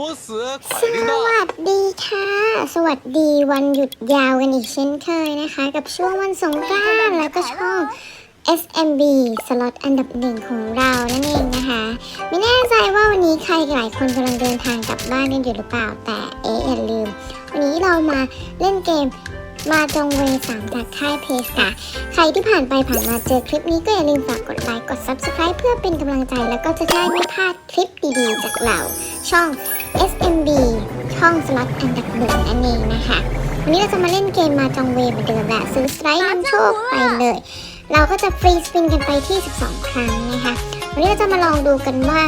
มูสสวัสดีค่ะ สวัสดีวันหยุดยาวกันอีกเช่นเคยนะคะ กับช่วงวันสงกรานต์แล้วก็ช่อง SMB สล็อตอันดับหนึ่งของเรานั่นเองนะคะ ไม่แน่ใจว่าวันนี้ใครหลายคนกำลังเดินทางกลับบ้านกันอยู่หรือเปล่า แต่เอ๊อย่าลืม วันนี้เรามาเล่นเกมมาจงเวสามจากค่ายเพสค่ะ ใครที่ผ่านไปผ่านมาเจอคลิปนี้ก็อย่าลืมฝากกดไลค์ กด Subscribe เพื่อเป็นกำลังใจแล้วก็จะได้ไม่พลาดคลิปดีๆ จากเราช่อง SMB ช่องสล็อตอันดับหนึ่งนั่นเองนะคะ วันนี้เราจะมาเล่นเกมมาจองเวเหมือนเดิมแหละซื้อสไลด์นำโชคไปเลย เราก็จะฟรีสปินกันไปที่ 12 ครั้งนะคะ วันนี้เราจะมาลองดูกันว่า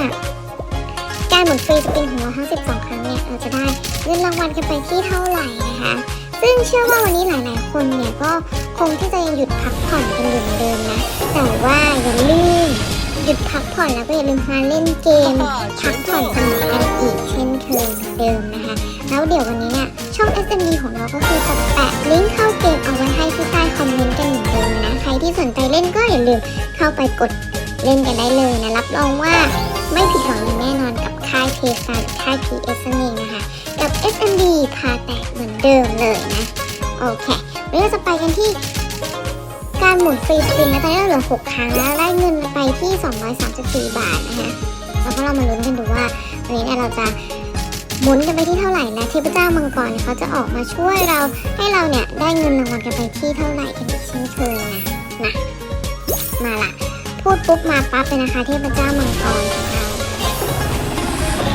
การหมุนฟรีสปินของเราทั้ง 12 ครั้งเนี่ยเราจะได้เงินรางวัลกันไปที่เท่าไหร่นะคะ ซึ่งเชื่อว่าวันนี้หลาย ๆ คนเนี่ยก็คงที่จะยังหยุดพักผ่อนกันอยู่เหมือนเดิมนะ แต่ว่าอย่าลืม หยุดพักผ่อนแล้วก็อย่าลืมมาเล่นเกม พักผ่อนสนุกกันอีกเช่นเคยเหมือนเดิมนะคะ แล้วเดี๋ยววันนี้เนี่ยช่อง SMD ของเราก็คือจะแปะลิงก์เข้าเกมเอาไว้ให้ที่ใต้คอมเมนต์กันเหมือนเดิมนะ ใครที่สนใจเล่นก็อย่าลืมเข้าไปกดเล่นกันได้เลยนะ รับรองว่าไม่ผิดหวังอย่างแน่นอนกับค่ายเพซาค่าย PS นั่นเองนะคะ กับ SMD พาแตกเหมือนเดิมเลยนะ โอเควันนี้เราจะไปกันที่การหมุนฟรีสปินนะตอนนี้เราเหลือ 6 ครั้งแล้วได้เงินไป 4 บาทนะคะแล้วก็เรามาลุ้นกันดูว่าวันนี้เนี่ยเราจะหมุนกันไปที่เท่าไหร่และเทพเจ้ามังกรเขาจะออกมาช่วยเราให้เราเนี่ยได้เงินรางวัลกันไปที่เท่าไหร่กันอีกเช่นเคยนะนะมาละพูดปุ๊บมาปั๊บเลยนะคะเทพเจ้ามังกรของเรา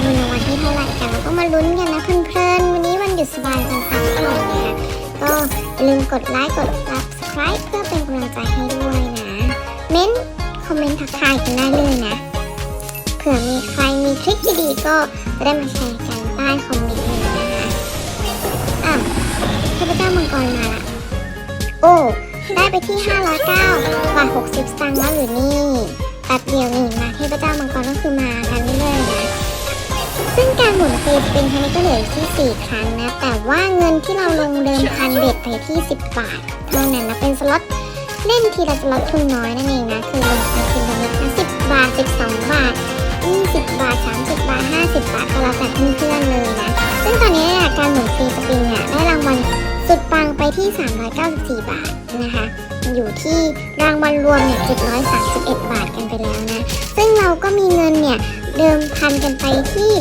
เงินรางวัลที่เท่าไหร่กันเราก็มาลุ้นกันนะเพลินๆวันนี้วันหยุดสบายกันพักผ่อนนะคะก็อย่าลืมกดไลค์กด subscribe เพื่อเป็นกำลังใจให้ด้วยนะเม้น คอมเมนต์ทักทายกันได้เลยนะ เผื่อมีใครมีทริคดีๆก็จะได้มาแชร์กันใต้คอมเมนต์เลยนะคะอะเทพเจ้ามังกรมาละโอ้ได้ไปที่ 509บาท60 สตางค์แล้วหรือนี่แป๊บเดียวนี่มาเทพเจ้ามังกรก็คือมากันเรื่อยๆนะซึ่งการหมุนฟรีสปินครั้งนี้ก็เหลือที่ 4 ครั้งนะ แต่ว่าเงินที่เราลงเดิมพันเบ็ดไปที่ 10 บาท เท่านั้นนะเป็นสล็อต เล่นทีละสล็อตทุนน้อยนั่นเองนะคือลงไปทีละนิดนะ10บาท12บสองบาท20บบาท30บบาท50บบาทก็แล้วแต่เพื่อนๆเลยนะ ซึ่งตอนนี้เนี่ยการหมุนฟรีสปินเนี่ยได้รางวัลสุดปังไปที่ 394 บาทนะคะ อยู่ที่รางวัลรวมเนี่ย731 บาทกันไปแล้วนะ ซึ่งเราก็มีเงินเนี่ยเดิมพันกันไปที่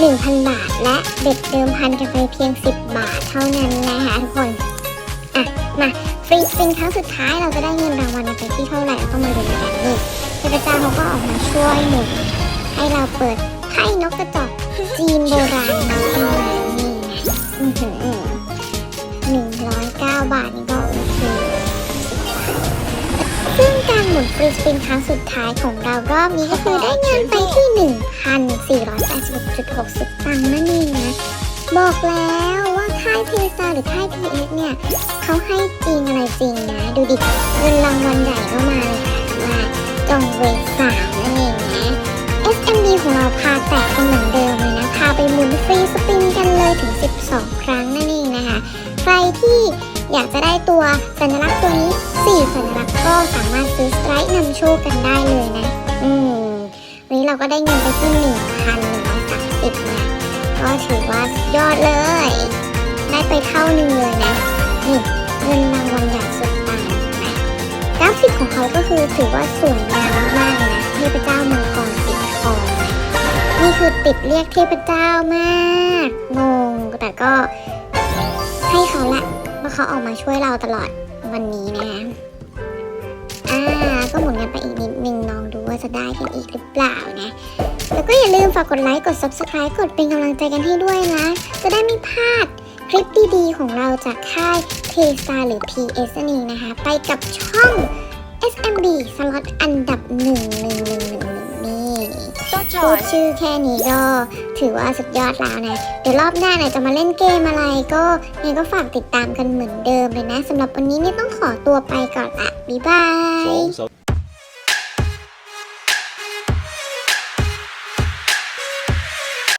1,000 บาท และเบ็ดเดิมพันกันไปเพียง 10 บาทเท่านั้นนะคะทุกคน อะ มา ฟรีสปินครั้งสุดท้ายเราจะได้เงินรางวัลไปที่เท่าไหร่เราก็มาดูกันนี่เทพเจ้าเขาก็ออกมาช่วยหมุนให้เราเปิดไพ่นกกระจอกจีนโบราณนี้ขึ้นมานี่นะอื้หนึ่งร้อยเก้าบาทนี่ก็โอเคซึ่งการหมุนฟรีสปินครั้งสุดท้ายของเรารอบนี้ก็คือได้เงินไปที่ 1,486.60ตังค์นั่นเองนะ บอกแล้ว ค่ายเพซาหรือค่าย PS เอสเนี่ยเขาให้จริงอะไรจริงนะ ดูดิเงินรางวัลใหญ่ก็มาเลยค่ะมาจองเวสามนั่นเองนะ SMD ของเราพาแตกกันเหมือนเดิมเลยนะพาไปหมุนฟรีสปินกันเลยถึง 12 ครั้งนั่นเองนะคะ ใครที่อยากจะได้ตัวสัญลักษณ์ตัวนี้ 4 สัญลักษณ์ก็สามารถซื้อสไตร์นำโชคกันได้เลยนะ อืมวันนี้เราก็ได้เงินไปที่1,130นะก็ถือว่าสุดยอดเลย ได้ไปเท่าหนึ่งเลยนะนี่เงินรางวัลใหญ่สุดปังนะกราฟิกของเขาก็คือถือว่าสวยงามมากเลยนะเทพเจ้ามังกรสีทองนะนี่คือติดเรียกเทพเจ้ามากงงแต่ก็ให้เขาละว่าเขาออกมาช่วยเราตลอดวันนี้นะอ่าก็หมุนกันไปอีกนิดนึงลองดูว่าจะได้กันอีกหรือเปล่านะแล้วก็อย่าลืมฝากกดไลค์ กด Subscribe กดเป็นกำลังใจกันให้ด้วยนะ จะได้ไม่พลาด คลิปดีๆ ของเราจากค่าย p s a หรือ PS นั่นเองนะคะ ไปกับช่อง SMB สล็อตอันดับหนึ่งหนึ่งหนึ่งหนึ่งนี่พูดชื่อแค่นี้ก็ถือว่าสุดยอดแล้วนะ เดี๋ยวรอบหน้าเนี่ยจะมาเล่นเกมอะไรก็ยังก็ฝากติดตามกันเหมือนเดิมเลยนะสำหรับวันนี้เนี่ยต้องขอตัวไปก่อนละบ๊ายบาย。